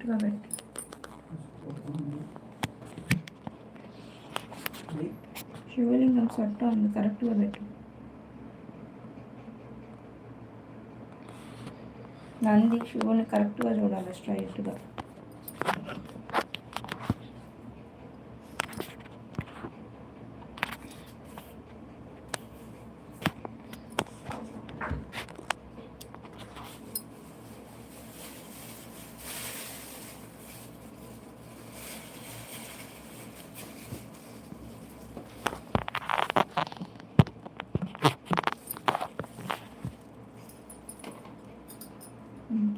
కరెక్ట్గా పెట్టి శివలింగం సొట్ట ఉంది కరెక్ట్గా పెట్టు నంది శివుని కరెక్ట్గా చూడాలి స్ట్రైట్గా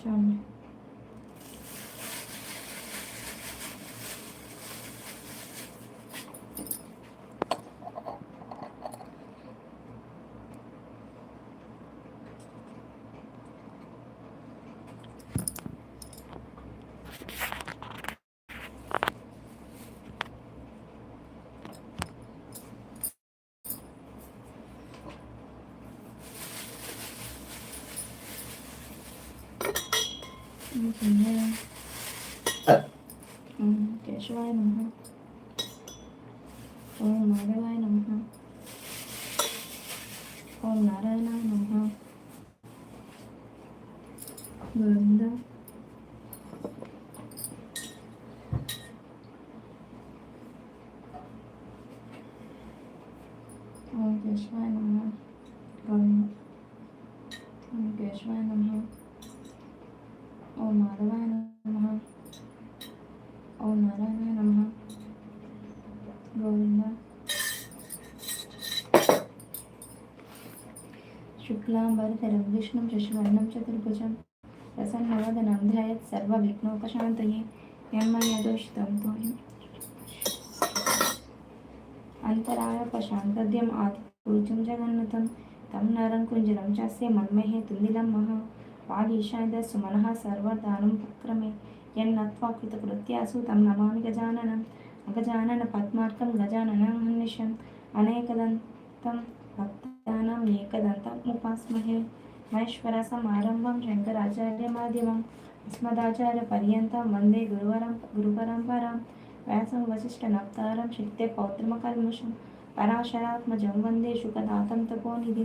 చాలు కేశవాయ నమ ఓం మాధవాయ నమ ఓం నారాయణాయ నమ గోవింద ఓం కేశవాయ నమ గోవింద ఓం కేశవాయ నమ ఓం మాధవాయ నమ ఓం నారాయణాయ నమ గోవింద శుక్లాంబరధరం విష్ణుం శశివర్ణం చతుర్భుజం ప్రసన్నవదనం प्रसन्नवदनं ध्यायेत् सर्वविघ्नोपशान्तये यन्मयदोषितं तोहि अन्तरायपशान्तद्यम् आदिपुरुषं जगन्नतं तं नरं कुञ्जलं चास्य मन्महे तुन्दिलं मह वागीशाय सुमनः सर्वदानं पुक्रमे यन्नत्वा कृतकृत्यासु तं नमामि गजाननम् अगजाननपद्मार्कं गजाननं हन्निशम् अनेकदन्तं भक्तानाम् एकदन्तम् उपास्महे మహేశ్వర సమారంభం శంకరాచార్య మాధ్యమం అస్మదాచార్య పర్యంతం వందే గురువరం గురుపరంపరం వ్యాసం వశిష్ఠ నప్తారం శక్తే పౌత్రమకల్ముషం పరాశరాత్మజం వందే శుకనాథం తపోనిధి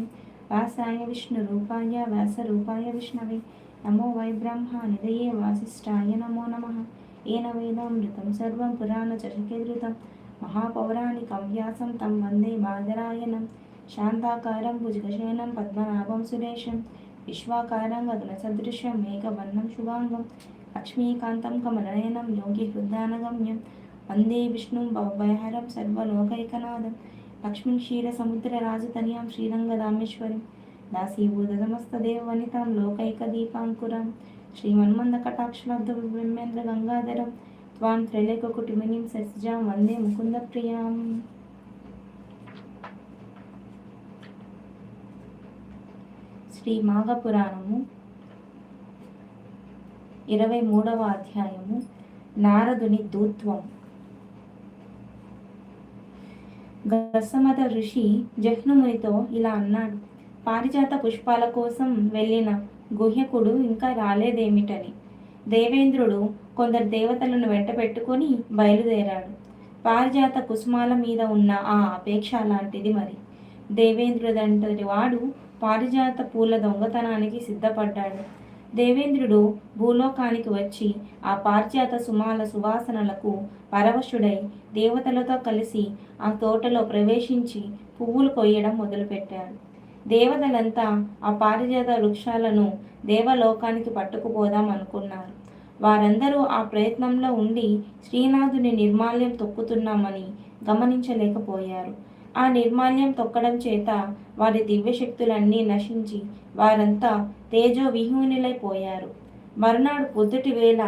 వ్యాసాయ విష్ణురూపాయ వ్యాసరూపాయ విష్ణవే నమో వై బ్రహ్మ నిదయే వాసిష్టాయ నమో నమ. ఏన వేదామృతం సర్వం పురాణ పురాణచరికేధృతం మహాపౌరాణికం వ్యాసం తం వందే బాదరాయణం శాంతాకారం భుజగశయనం పద్మనాభం సురేశం విశ్వాకారం గగనసదృశం మేఘవర్ణం శుభాంగం లక్ష్మీకాంతం కమలనయనం యోగి హృదానగమ్యం వందే విష్ణుం భవభయహరం సర్వలోకైకనాథం లక్ష్మీం క్షీరసముద్రరాజతనయాం శ్రీరంగదామేశ్వరిం దాసీభూత సమస్తదేవ వనితాం లోకైకదీపాంకురం శ్రీమన్మందకటాక్షలబ్ధ గంగాధరం త్వాం త్రైలేక కుటుంబినీం సస్జాం వందే ముకుంద ప్రియాం శ్రీ మాఘపురాణము ఇరవై మూడవ అధ్యాయము. నారదుని దూత్వం. గసమత ఋషి జహ్నుమునితో ఇలా అన్నాడు పారిజాత పుష్పాల కోసం వెళ్ళిన గుహ్యకుడు ఇంకా రాలేదేమిటని? దేవేంద్రుడు కొందరు దేవతలను వెంట పెట్టుకొని బయలుదేరాడు. పారిజాత కుసుమాల మీద ఉన్న ఆ అపేక్ష లాంటిది మరి. దేవేంద్రుడంతటి వాడు పారిజాత పూల దొంగతనానికి సిద్ధపడ్డాడు. దేవేంద్రుడు భూలోకానికి వచ్చి ఆ పారిజాత సుమాల సువాసనలకు పరవశుడై దేవతలతో కలిసి ఆ తోటలో ప్రవేశించి పువ్వులు కొయ్యడం మొదలుపెట్టాడు. దేవతలంతా ఆ పారిజాత వృక్షాలను దేవలోకానికి పట్టుకుపోదాం అనుకున్నారు. వారందరూ ఆ ప్రయత్నంలో ఉండి శ్రీనాథుని నిర్మాల్యం తొక్కుతున్నామని గమనించలేకపోయారు. ఆ నిర్మాల్యం తొక్కడం చేత వారి దివ్యశక్తులన్నీ నశించి వారంతా తేజో విహీనులైపోయారు మరునాడు పొద్దుటి వేళ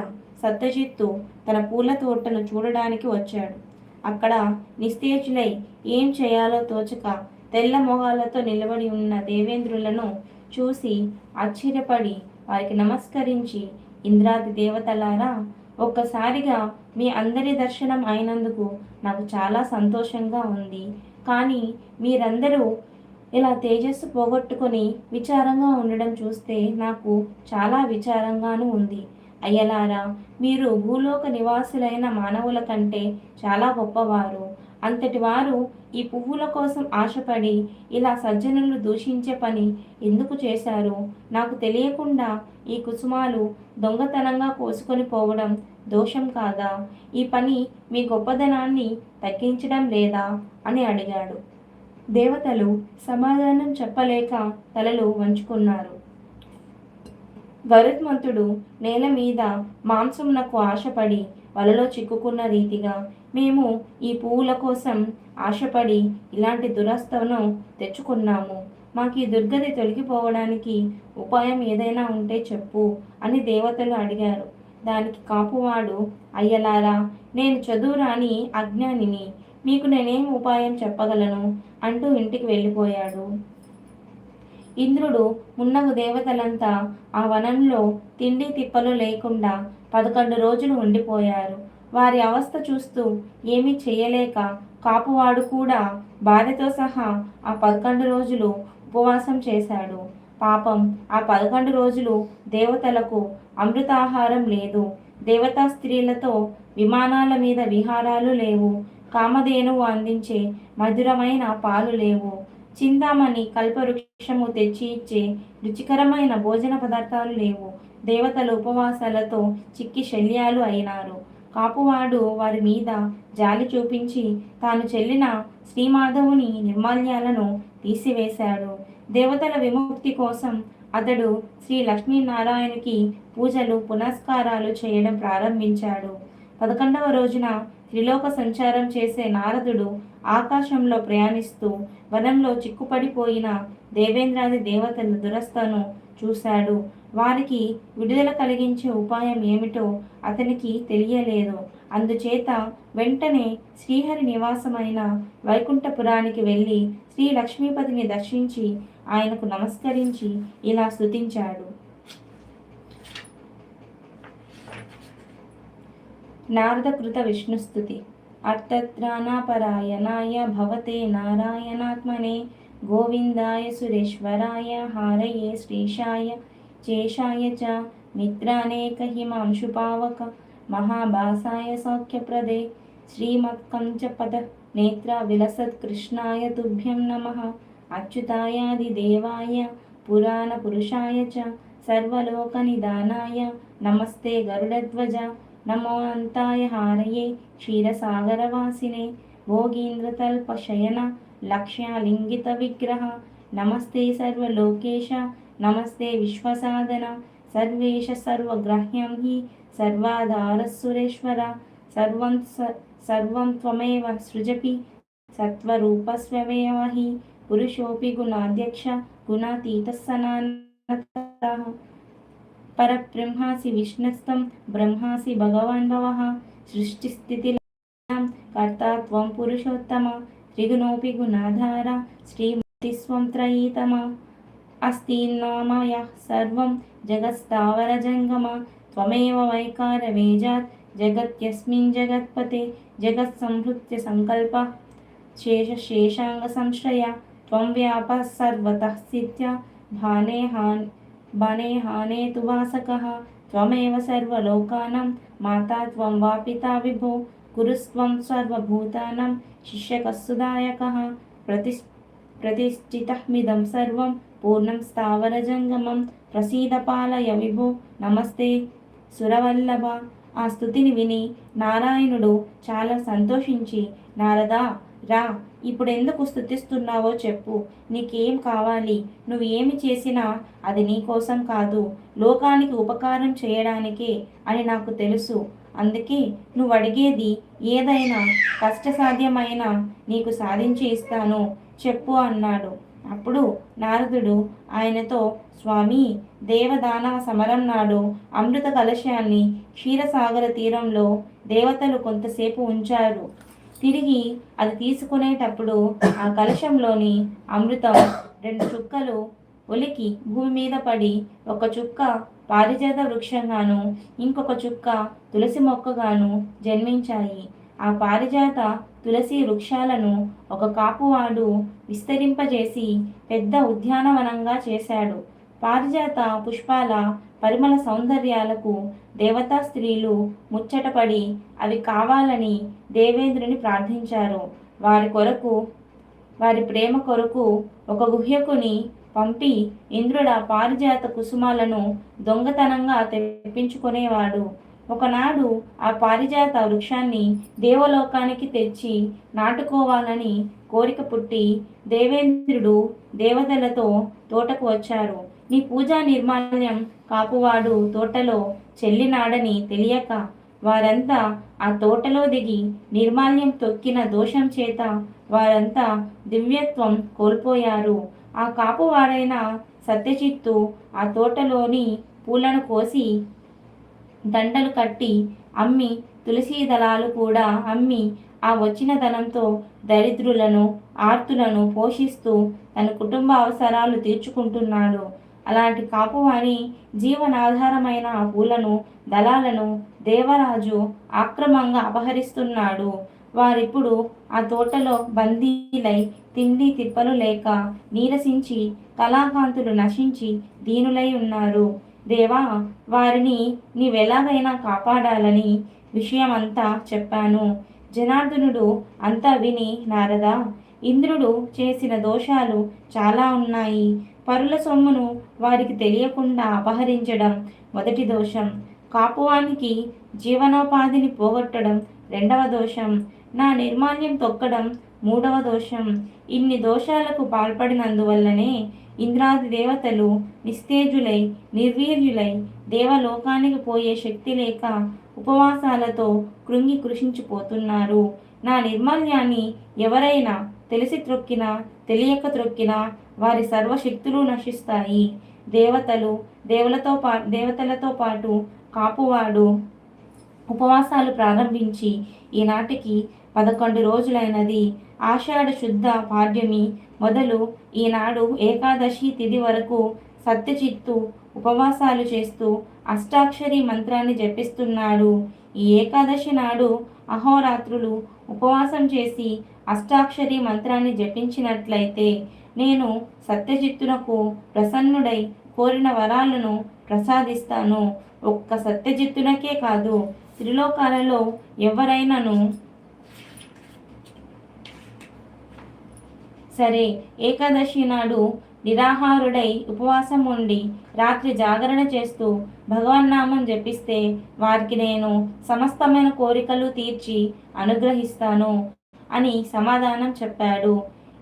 సత్యజిత్తు తన పూల తోటను చూడడానికి వచ్చాడు. అక్కడ నిస్తేజులై ఏం చేయాలో తోచక తెల్ల మొహాలతో నిలబడి ఉన్న దేవేంద్రులను చూసి ఆశ్చర్యపడి వారికి నమస్కరించి ఇంద్రాది దేవతలారా ఒక్కసారిగా మీ అందరి దర్శనం అయినందుకు నాకు చాలా సంతోషంగా ఉంది. కానీ మీరందరూ ఇలా తేజస్సు పోగొట్టుకొని విచారంగా ఉండడం చూస్తే నాకు చాలా విచారంగాను ఉంది. అయ్యలారా మీరు భూలోక నివాసులైన మానవుల కంటే చాలా గొప్పవారు. అంతటి వారు ఈ పువ్వుల కోసం ఆశపడి ఇలా సజ్జనులు దూషించే పని ఎందుకు చేశారు? నాకు తెలియకుండా ఈ కుసుమాలు దొంగతనంగా కోసుకొని పోవడం దోషం కాదా? ఈ పని మీ గొప్పదనాన్ని తగ్గించడం లేదా? అని అడిగాడు. దేవతలు సమాధానం చెప్పలేక తలలు వంచుకున్నారు. గరుత్మంతుడు నేల మీద మాంసమునకు ఆశపడి వలలో చిక్కుకున్న రీతిగా మేము ఈ పువ్వుల కోసం ఆశపడి ఇలాంటి దురస్తను తెచ్చుకున్నాము. మాకు ఈ దుర్గతి తొలగిపోవడానికి ఉపాయం ఏదైనా ఉంటే చెప్పు అని దేవతలు అడిగారు. దానికి కాపువాడు అయ్యలారా నేను చదువురాని అజ్ఞానిని మీకు నేనేం ఉపాయం చెప్పగలను? అంటూ ఇంటికి వెళ్ళిపోయాడు. ఇంద్రుడు మున్నగు దేవతలంతా ఆ వనంలో తిండి తిప్పలు లేకుండా పదకొండు రోజులు ఉండిపోయారు. వారి అవస్థ చూస్తూ ఏమీ చేయలేక కాపువాడు కూడా భార్యతో సహా ఆ పదకొండు రోజులు ఉపవాసం చేశాడు. పాపం ఆ పదకొండు రోజులు దేవతలకు అమృతాహారం లేదు. దేవతా స్త్రీలతో విమానాల మీద విహారాలు లేవు. కామధేనువు అందించే మధురమైన పాలు లేవు. చింతామణి కల్పవృక్షము తెచ్చి ఇచ్చే రుచికరమైన భోజన పదార్థాలు లేవు. దేవతల ఉపవాసాలతో చిక్కి శల్యాలు అయినారు. కాపువాడు వారి మీద జాలి చూపించి తాను చెల్లిన శ్రీమాధవుని నిర్మాల్యాలను తీసివేశాడు. దేవతల విముక్తి కోసం అతడు శ్రీ లక్ష్మీనారాయణకి పూజలు పునస్కారాలు చేయడం ప్రారంభించాడు. పదకొండవ రోజున త్రిలోక సంచారం చేసే నారదుడు ఆకాశంలో ప్రయాణిస్తూ వనంలో చిక్కుపడిపోయిన దేవేంద్రాది దేవతల దురస్థను చూశాడు. వారికి విడుదల కలిగించే ఉపాయం ఏమిటో అతనికి తెలియలేదు. అందుచేత వెంటనే శ్రీహరి నివాసమైన వైకుంఠపురానికి వెళ్ళి శ్రీ లక్ష్మీపతిని దర్శించి ఆయనకు నమస్కరించి ఇలా స్తుతించాడు. నారదకృత విష్ణుస్తుతి అర్థత్రాణపరాయణాయ భవతే నారాయణాత్మనే గోవిందాయ సురేశ్వరాయ హారయే శ్రీశాయ చేషాయ చ మిత్రానేకహిమాంశుపావక మహాభాసాయ సౌఖ్యప్రదే శ్రీమత్కంచ పద నేత్ర విలసత్కృష్ణాయ తుభ్యం నమ అచ్యుతాయాదిదేవాయ పురాణపురుషాయ చ సర్వలోకనిదానాయ నమస్తే గరుడధ్వజ నమో అంతాయ హారయే క్షీరసాగరవాసినే భోగీంద్రతల్పశయన లక్ష్యాలింగిత విగ్రహ నమస్తే సర్వలోకేశ నమస్తే విశ్వసాధన సర్వేశ సర్వగ్రహ్యం హి సర్వాధారసురేశ్వర సర్వం సర్వం త్వమేవ సృజపి సత్వరూపస్వమేవ హి పురుషోపి గుణాధ్యక్ష గుణాతీత సనాతన పరబ్రహ్మాసి విష్ణస్తం బ్రహ్మాసి భగవాన్ భవ సృష్టిస్థితి కర్తాత్వం పురుషోత్తమ త్రిగుణోపి గుణాధార శ్రీమతిస్వం త్రయీతమ अस्तीन्नामायः सर्वं जगत्स्थावरजङ्गमा, त्वमेव वैकारवेजात्, जगत्यस्मिन् जगत्पते, जगत्संहृत्य सङ्कल्पः शेषशेषाङ्गसंश्रया त्वं व्यापः सर्वतः सिद्ध्या। भाने हान् बने हाने तु वासकः त्वमेव सर्वलोकानां। माता त्वं वा पिता विभो गुरुस्त्वं सर्वभूतानां। शिष्यकः सुदायकः प्रतिष्ठितः सर्वं। పూర్ణం స్థావరజంగమం ప్రసీద విభో. నమస్తే. సురవల్లభ ఆ స్థుతిని విని నారాయణుడు చాలా సంతోషించి నారదా రా ఇప్పుడు ఎందుకు స్థుతిస్తున్నావో చెప్పు. నీకేం కావాలి? నువ్వు ఏమి చేసినా అది నీ కోసం కాదు. లోకానికి ఉపకారం చేయడానికే అని నాకు తెలుసు. అందుకే నువ్వు అడిగేది ఏదైనా కష్టసాధ్యమైన నీకు సాధించి ఇస్తాను. చెప్పు అన్నాడు. అప్పుడు నారదుడు ఆయనతో స్వామి దేవదానవ సమరం నాడు అమృత కలశాన్ని క్షీరసాగర తీరంలో దేవతలు కొంతసేపు ఉంచారు. తిరిగి అది తీసుకునేటప్పుడు ఆ కలశంలోని అమృతం రెండు చుక్కలు ఒలికి భూమి మీద పడి ఒక చుక్క పారిజాత వృక్షంగాను ఇంకొక చుక్క తులసి మొక్కగాను జన్మించాయి. ఆ పారిజాత తులసి వృక్షాలను ఒక కాపువాడు విస్తరింపజేసి పెద్ద ఉద్యానవనంగా చేశాడు. పారిజాత పుష్పాల పరిమళ సౌందర్యాలకు దేవతా స్త్రీలు ముచ్చటపడి అవి కావాలని దేవేంద్రుని ప్రార్థించారు. వారి కొరకు వారి ప్రేమ కొరకు ఒక గుహ్యకుని పంపి ఇంద్రుడ పారిజాత కుసుమాలను దొంగతనంగా తెప్పించుకునేవాడు. ఒకనాడు ఆ పారిజాత వృక్షాన్ని దేవలోకానికి తెచ్చి నాటుకోవాలని కోరిక పుట్టి దేవేంద్రుడు దేవతలతో తోటకు వచ్చారు. నీ పూజా నిర్మాల్యం కాపువాడు తోటలో చెల్లినాడని తెలియక వారంతా ఆ తోటలో దిగి నిర్మాల్యం తొక్కిన దోషం చేత వారంతా దివ్యత్వం కోల్పోయారు. ఆ కాపువాడైన సత్యచిత్తు ఆ తోటలోని పూలను కోసి దండలు కట్టి అమ్మి తులసీ దళాలు కూడా అమ్మి ఆ వచ్చిన ధనంతో దరిద్రులను ఆర్తులను పోషిస్తూ తన కుటుంబ అవసరాలు తీర్చుకుంటున్నాడు. అలాంటి కాపువాని జీవనాధారమైన పూలను దళాలను దేవరాజు ఆక్రమంగా అపహరిస్తున్నాడు. వారిప్పుడు ఆ తోటలో బందీలై తిండి తిప్పలు లేక నీరసించి కళాకాంతులు నశించి దీనులై ఉన్నారు. దేవా వారిని నీవెలాగైనా కాపాడాలని విషయమంతా చెప్పాను. జనార్దనుడు అంతా విని నారదా ఇంద్రుడు చేసిన దోషాలు చాలా ఉన్నాయి. పరుల సొమ్మును వారికి తెలియకుండా అపహరించడం మొదటి దోషం. కాపువానికి జీవనోపాధిని పోగొట్టడం రెండవ దోషం. నా నిర్మాల్యం తొక్కడం మూడవ దోషం. ఇన్ని దోషాలకు పాల్పడినందువల్లనే ఇంద్రాది దేవతలు నిస్తేజులై నిర్వీర్యులై దేవలోకానికి పోయే శక్తి లేక ఉపవాసాలతో కృంగి కృషించిపోతున్నారు. నా నిర్మల్యాన్ని ఎవరైనా తెలిసి త్రొక్కినా తెలియక త్రొక్కినా వారి సర్వశక్తులు నశిస్తాయి. దేవతలు దేవులతో పా దేవతలతో పాటు కాపువాడు ఉపవాసాలు ప్రారంభించి ఈనాటికి పదకొండు రోజులైనది ఆషాఢ శుద్ధ పాడ్యమి మొదలు ఈనాడు ఏకాదశి తిథి వరకు సత్యచిత్తు ఉపవాసాలు చేస్తూ అష్టాక్షరి మంత్రాన్ని జపిస్తున్నాడు. ఈ ఏకాదశి నాడు అహోరాత్రులు ఉపవాసం చేసి అష్టాక్షరి మంత్రాన్ని జపించినట్లయితే నేను సత్యజిత్తునకు ప్రసన్నుడై కోరిన వరాలను ప్రసాదిస్తాను. ఒక్క సత్యజిత్తునకే కాదు త్రిలోకాలలో ఎవరైనాను సరే ఏకాదశి నాడు నిరాహారుడై ఉపవాసం ఉండి రాత్రి జాగరణ చేస్తూ భగవన్నామం జపిస్తే వారికి నేను సమస్తమైన కోరికలు తీర్చి అనుగ్రహిస్తాను అని సమాధానం చెప్పాడు.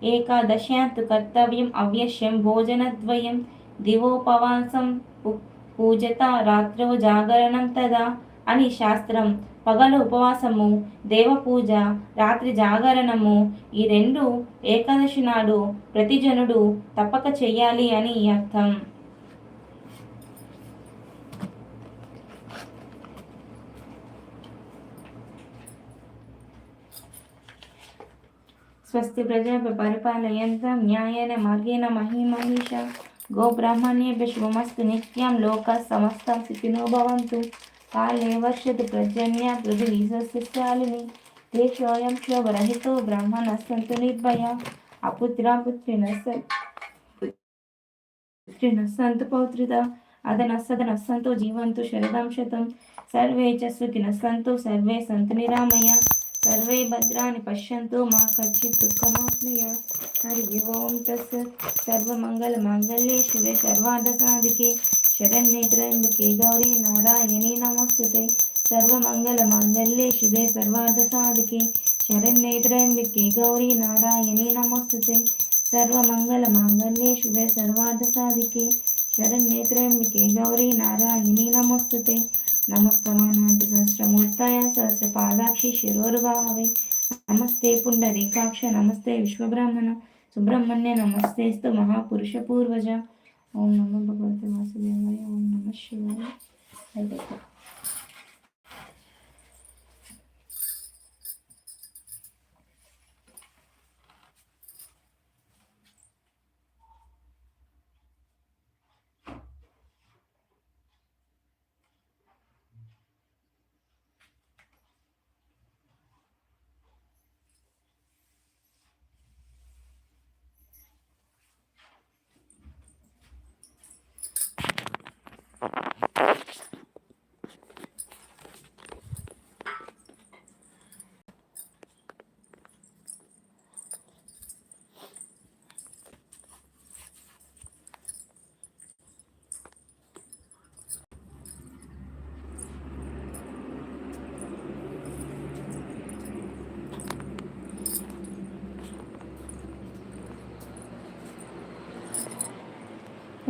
ఏకాదశ్యాంతు కర్తవ్యం అవ్యశ్యం భోజనద్వయం దివోపవాసం పూజత రాత్రో జాగరణం తదా అని శాస్త్రం పగలు ఉపవాసము దేవపూజ రాత్రి జాగరణము ఈ రెండు ఏకాదశి నాడు ప్రతి జనుడు తప్పక చెయ్యాలి అని అర్థం. స్వస్తి ప్రజా పరిపాలయంతం న్యాయన మార్గేణ మహిమహిష. గోబ్రాహ్మణ్యేభ్య శుభమస్తు నిత్యం లోక సమస్తం సుఖినో భవంతు. కాలే కాలేవర్షతు ప్రజన్య పృథివీసస్యాలిని తే క్షోయం క్షోభరహితో బ్రహ్మణస్సంతు నిర్భయ అపుత్రాపుత్రినస్స పుత్రినస్సంతు పౌత్రిత అదనస్సదనస్సంతో జీవంతు శరదాంశతం సర్వే చ సుఖినస్సంతు సర్వే సంతు నిరామయ సర్వే భద్రాన్ని పశ్యంతు మా కచ్చిత్ దుఃఖమాప్నుయ హరి ఓం తస్ సర్వమంగళ మంగళ్యే శివే సర్వార్థ సాధికే ओं तस्य सर्वमङ्गलमाङ्गल्ये शिवे सर्वार्धसाधिके शरण्ये त्र्यम्बके गौरी नारायणी नमोस्तुते सर्वमङ्गलमाङ्गल्ये शिवे सर्वार्धसाधिके शरण्ये त्र्यम्बके गौरी नारायणी नमोस्तुते सर्वमङ्गलमाङ्गल्ये शिवे सर्वार्धसाधिके शरण्ये त्र्यम्बके गौरी नारायणी नमोस्तुते नमस्तमानान्त सहस्रमूर्ताय सहस्रपादाक्षि शिरोर्भावे नमस्ते पुण्डरीकाक्ष नमस्ते विश्वब्राह्मण सुब्रह्मण्य नमस्तेस्तु महापुरुषपूर्वज ఓం నమ భగవతి వాసుదేవాయ ఓం నమ శివాయ అయితే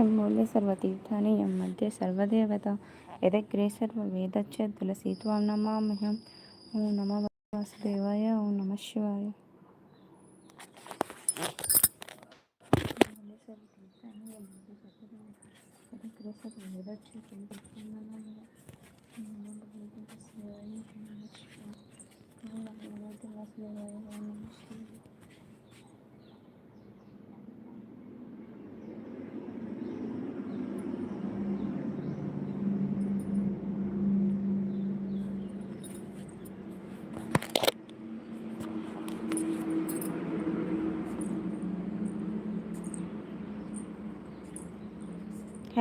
मूले सर्वतीर्थानि यं मध्ये सर्वदेवता। यदग्रे सर्ववेदच्च तुलसी त्वां नमाम्यहम् ॐ नमः वासुदेवाय, ॐ नमः शिवाय। मूले सर्वतीर्थानि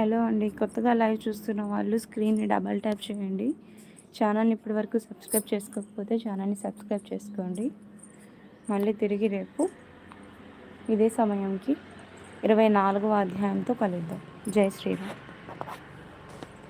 హలో అండి. కొత్తగా లైవ్ చూస్తున్న వాళ్ళు స్క్రీన్ని డబల్ ట్యాప్ చేయండి. ఛానల్ని ఇప్పటి వరకు సబ్స్క్రైబ్ చేసుకోకపోతే ఛానల్ని సబ్స్క్రైబ్ చేసుకోండి. మళ్ళీ తిరిగి రేపు ఇదే సమయంకి ఇరవై నాలుగవ అధ్యాయంతో కలుద్దాం. జై శ్రీరామ్.